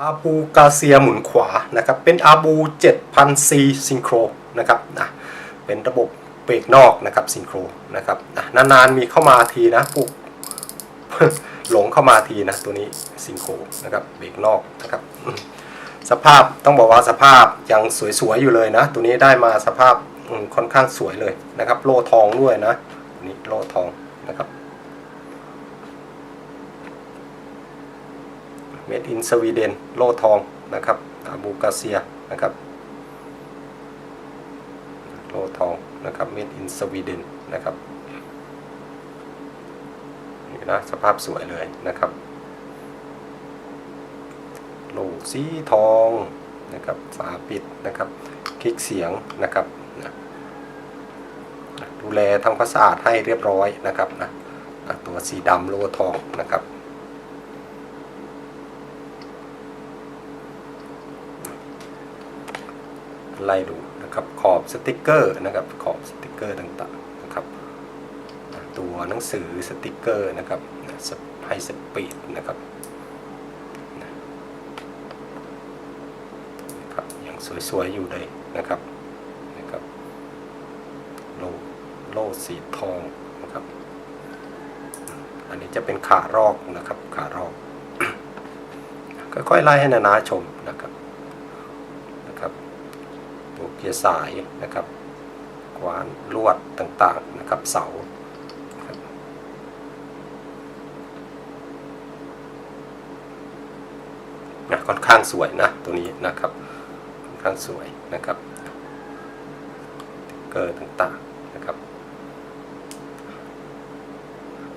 อาบูกาเซียหมุนขวานะครับเป็นอาบู 7000C ซิงโครนะครับนะเป็นระบบเบรกนอกนะครับซิงโครนะครับนะนานๆมีเข้ามาทีนะพวกหลงเข้ามาทีนะตัวนี้ซิงโครนะครับเบรกนอกนะครับสภาพต้องบอกว่าสภาพยังสวยๆอยู่เลยนะ ตัวนี้ได้มาสภาพค่อนข้างสวยเลยนะครับ โล่ทองด้วยนะนี้โล่ทองนะครับ เมดอินสวีเดนโลทองนะครับอาบูกาเซียนะครับโลทองนะครับเมดอินสวีเดนนะครับนี่นะสภาพสวยเลยนะครับโลสีทองนะครับฝาปิดนะครับคลิกเสียงนะครับนะดูแลทำความสะอาดให้เรียบร้อยนะครับนะตัวสีดำโลทองนะครับ ไล่ดูนะครับขอบสติกเกอร์นะครับขอบสติกเกอร์ต่างๆนะครับตัวหนังสือสติกเกอร์นะครับไฮสปีดนะครับนะครับยังสวยๆอยู่เลยนะครับนะครับโลโลสีทองนะครับอันนี้จะเป็นขารอกนะครับขารอกค่อยๆไล่ให้นานาชมนะครับ ตัวเกียร์สายนะครับกวานลวดต่างๆนะครับเสาครับนะค่อนข้างสวยนะตัวนี้นะครับค่อนข้างสวยนะครับเกอร์ต่างๆนะครับ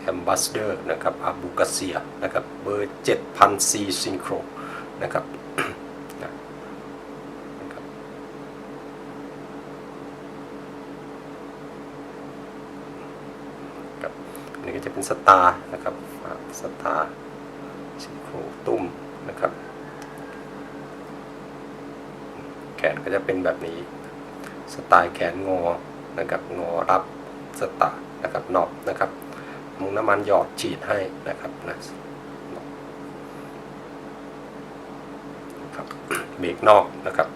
แอมบ s สเดอร์นะครับอาบูกาเซียนะครับเบอร์ 7000C ซิงโครนะครับ นะนะครับ ครับอันนี้ก็จะ เป็นสตาร์นะครับสตาร์ซิโครตุ้มนะครับ แขนก็จะเป็นแบบนี้ สไตล์แขนงอนะครับงอรับสตาร์นะครับนอบนะครับมุงน้ำมันหยอดฉีดให้นะครับนะครับเบรกนอกนะครับ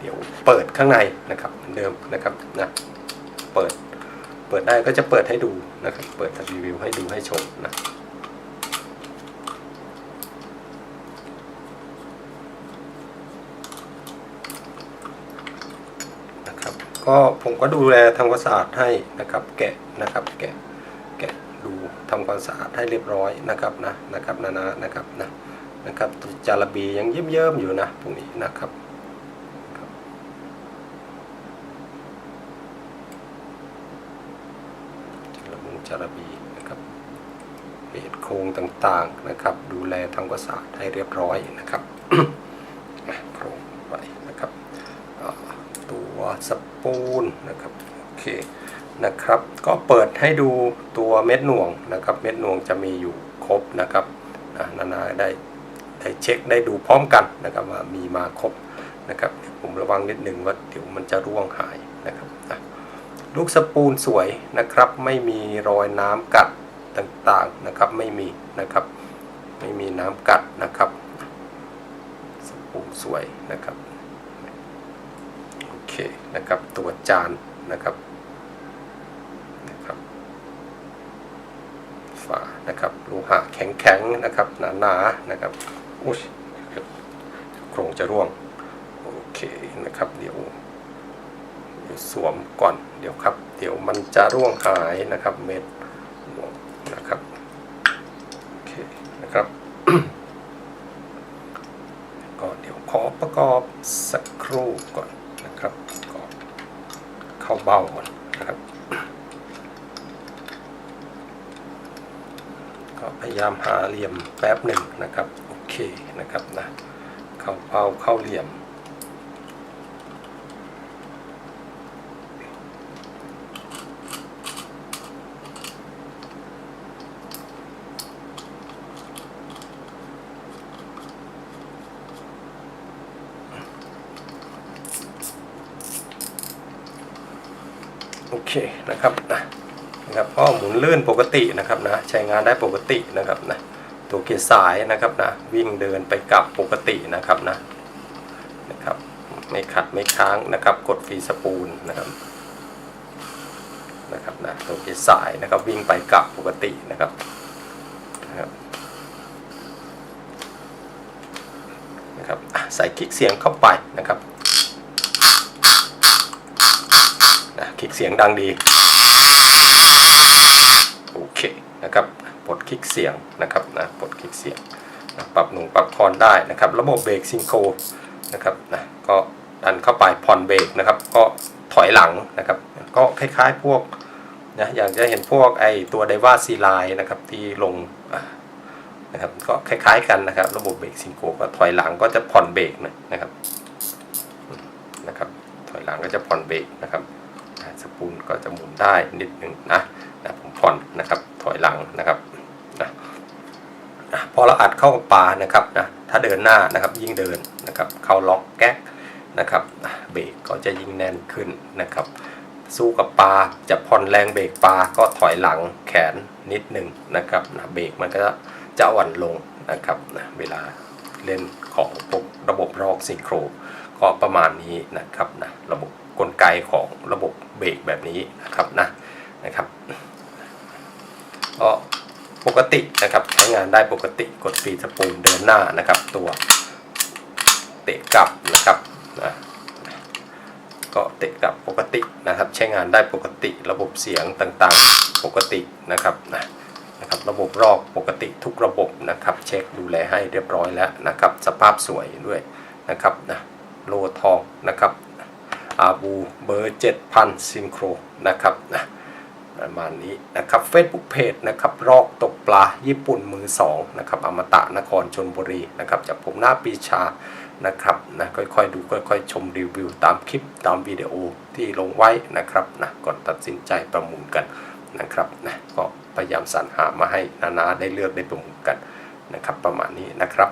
เดี๋ยวเปิดข้างในนะครับเหมือนเดิมนะครับนะเปิด ปิดได้ก็จะเปิดให้ดูนะครับ เปิดรีวิวให้ดูให้ชมนะนะครับ ก็ผมก็ดูแลทำความสะอาดให้นะครับ แกะนะครับแกะแกะดูทำความสะอาดให้เรียบร้อยนะครับนะนะครับนะนะนะครับนะนะครับจาระบียังเยิ้มๆอยู่นะตรงนี้นะครับ จารบีนะครับเพจโครงต่างๆนะครับ ดูแลทำความสะอาดให้เรียบร้อยนะครับโครงไปนะครับตัวสปูนนะครับโอเคนะครับ ก็เปิดให้ดูตัวเม็ดหน่วงนะครับ เม็ดหน่วงจะมีอยู่ครบนะครับนะนานาได้ได้เช็คได้ดูพร้อมกันนะครับว่ามีมาครบนะครับผมระวังนิดหนึ่งว่าเดี๋ยวมันจะร่วงหายนะครับ ลูกสปูนสวยนะครับ ไม่มีรอยน้ำกัดต่างๆนะครับ ไม่มีนะครับ ไม่มีน้ำกัดนะครับ สปูนสวยนะครับโอเคนะครับตัวจานนะครับนะครับฝานะครับโลหะแข็งๆนะครับหนาๆนะครับอุ้ยโครงจะร่วงโอเคนะครับเดี๋ยวเดี๋ยว สวมก่อนเดี๋ยวครับ เดี๋ยวมันจะร่วงหายนะครับเม็ดนะครับโอเคนะครับก็เดี๋ยวขอประกอบสักครู่ก่อนนะครับก็เข้าเบ้าก่อนนะครับก็พยายามหาเหลี่ยมแป๊บหนึ่งนะครับโอเคนะครับนะเข้าเป้าเข้าเหลี่ยม โอเคนะครับนะนะครับก็หมุนลื่นปกตินะครับนะใช้งานได้ปกตินะครับนะตัวเกียร์สายนะครับนะวิ่งเดินไปกลับปกตินะครับนะนะครับไม่ขัดไม่ค้างนะครับกดฟรีสปูลนะครับนะครับนะตัวเกียร์สายนะครับวิ่งไปกลับปกตินะครับนะครับนะครับใส่คลิกเสียงเข้าไปนะครับนะ คลิกเสียงดังดีโอเคนะครับปลดคลิกเสียงนะครับนะปลดคลิกเสียงนะปรับหนุ่งปรับพรได้นะครับ ระบบเบรกซิงโครนะครับนะก็ดันเข้าไปผ่อนเบรกนะครับ ก็ถอยหลังนะครับ ก็คล้ายๆพวกนะอย่างจะเห็นพวกไอตัวไดว่าซีไลนะครับที่ลงนะครับก็คล้ายๆกันนะครับ ระบบเบรกซิงโครก็ถอยหลังก็จะผ่อนเบรกหนะนะครับนะครับ ถอยหลังก็จะผ่อนเบรกนะครับอะ สปูลก็จะหมุนได้นิดหนึ่งนะนะผมผ่อนนะครับถอยหลังนะครับนะนะพอเราอัดเข้ากับปลานะครับนะถ้าเดินหน้านะครับยิ่งเดินนะครับเข้าล็อกแก๊กนะครับนะเบรกก็จะยิ่งแน่นขึ้นนะครับสู้กับปลาจะผ่อนแรงเบรกปลาก็ถอยหลังแขนนิดหนึ่งนะครับนะเบรกมันก็จะอ่อนลงนะครับนะเวลาเล่นของพวกระบบรอกซิงโครก็ประมาณนี้นะครับนะระบบ กลไกของระบบเบรกแบบนี้นะครับนะนะครับก็ปกตินะครับใช้งานได้ปกติกดฟีสปูลเดินหน้านะครับ ตัวเตะกลับนะครับนะก็เตะกลับปกตินะครับ ใช้งานได้ปกติระบบเสียงต่างๆปกตินะครับนะนะครับระบบรอกปกติทุกระบบนะครับ เช็คดูแลให้เรียบร้อยแล้วนะครับ สภาพสวยด้วยนะครับนะโลทองนะครับ อาบูเบอร์7,000ซิงโครนะครับนะประมาณนี้นะครับ Facebook Page นะครับรอกตกปลาญี่ปุ่นมือสองนะครับอมตะนครชนบุรีนะครับจากผมหน้าปีชานะครับนะค่อยๆดูค่อยๆ ชมรีวิวตามคลิปตามวิดีโอที่ลงไว้นะครับนะก่อนตัดสินใจประมูลกันนะครับนะก็พยายามสรรหามาให้นานาได้เลือกได้ประมูลกันนะครับประมาณนี้นะครับ